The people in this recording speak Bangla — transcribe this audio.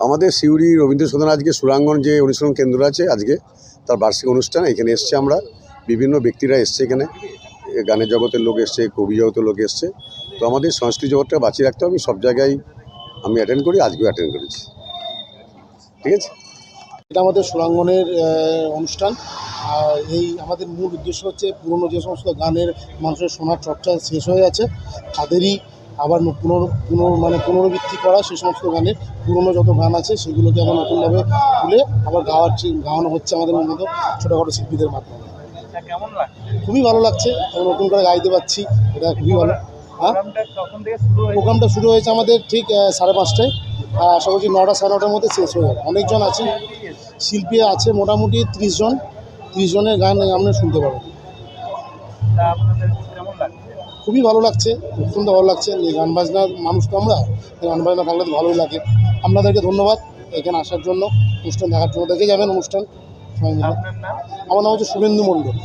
আমাদের সিউড়ি রবীন্দ্র সদন আজকে সুরাঙ্গন যে অনুশীলন কেন্দ্র আছে আজকে, তার বার্ষিক অনুষ্ঠান, এখানে এসছে আমরা। বিভিন্ন ব্যক্তিরা এসছে এখানে। গানের জগতের লোক এসছে, কবি জগতের লোক এসছে। তো আমাদের সংস্কৃতি জগৎটা বাঁচিয়ে রাখতে হবে। সব জায়গায় আমি অ্যাটেন্ড করি, আজকেও অ্যাটেন্ড করেছি। ঠিক আছে? এটা আমাদের সুরাঙ্গনের অনুষ্ঠান। আর এই আমাদের মূল উদ্দেশ্য হচ্ছে পুরনো যে সমস্ত গানের মানুষের শোনার চর্চা শেষ হয়ে আছে তাদেরই আবার পুনর পুনর মানে পুনরাবৃত্তি করা সেই সমস্ত গানের পুরনো যত গান আছে সেগুলোকে আবার নতুনভাবে তুলে আবার গাওয়ার গাওয়ানো হচ্ছে আমাদের মতো ছোটোখাটো শিল্পীদের মাধ্যমে। কেমন লাগছে? খুবই ভালো লাগছে আমরা নতুন করে গাইতে পারছি এটা খুবই ভালো। হ্যাঁ? প্রোগ্রামটা শুরু হয়েছে? আমাদের ঠিক সাড়ে পাঁচটায়। আর আশা করছি নটা সাড়ে নটার মধ্যে শেষ হয়ে যাবে। অনেকজন আছে শিল্পী আছে মোটামুটি ত্রিশ জন ত্রিশ জনের গান আপনি শুনতে পাবেন। তা আপনাদের কেমন লাগছে? খুবই ভালো লাগছে অত্যন্ত ভালো লাগছে। এই গান বাজনার মানুষ তো আমরা গান বাজনা থাকলে তো ভালোই লাগে। আপনাদেরকে ধন্যবাদ এখানে আসার জন্য অনুষ্ঠান দেখার জন্য। দেখে যাবেন অনুষ্ঠান। আমার নাম হচ্ছে শুভেন্দু মণ্ডল।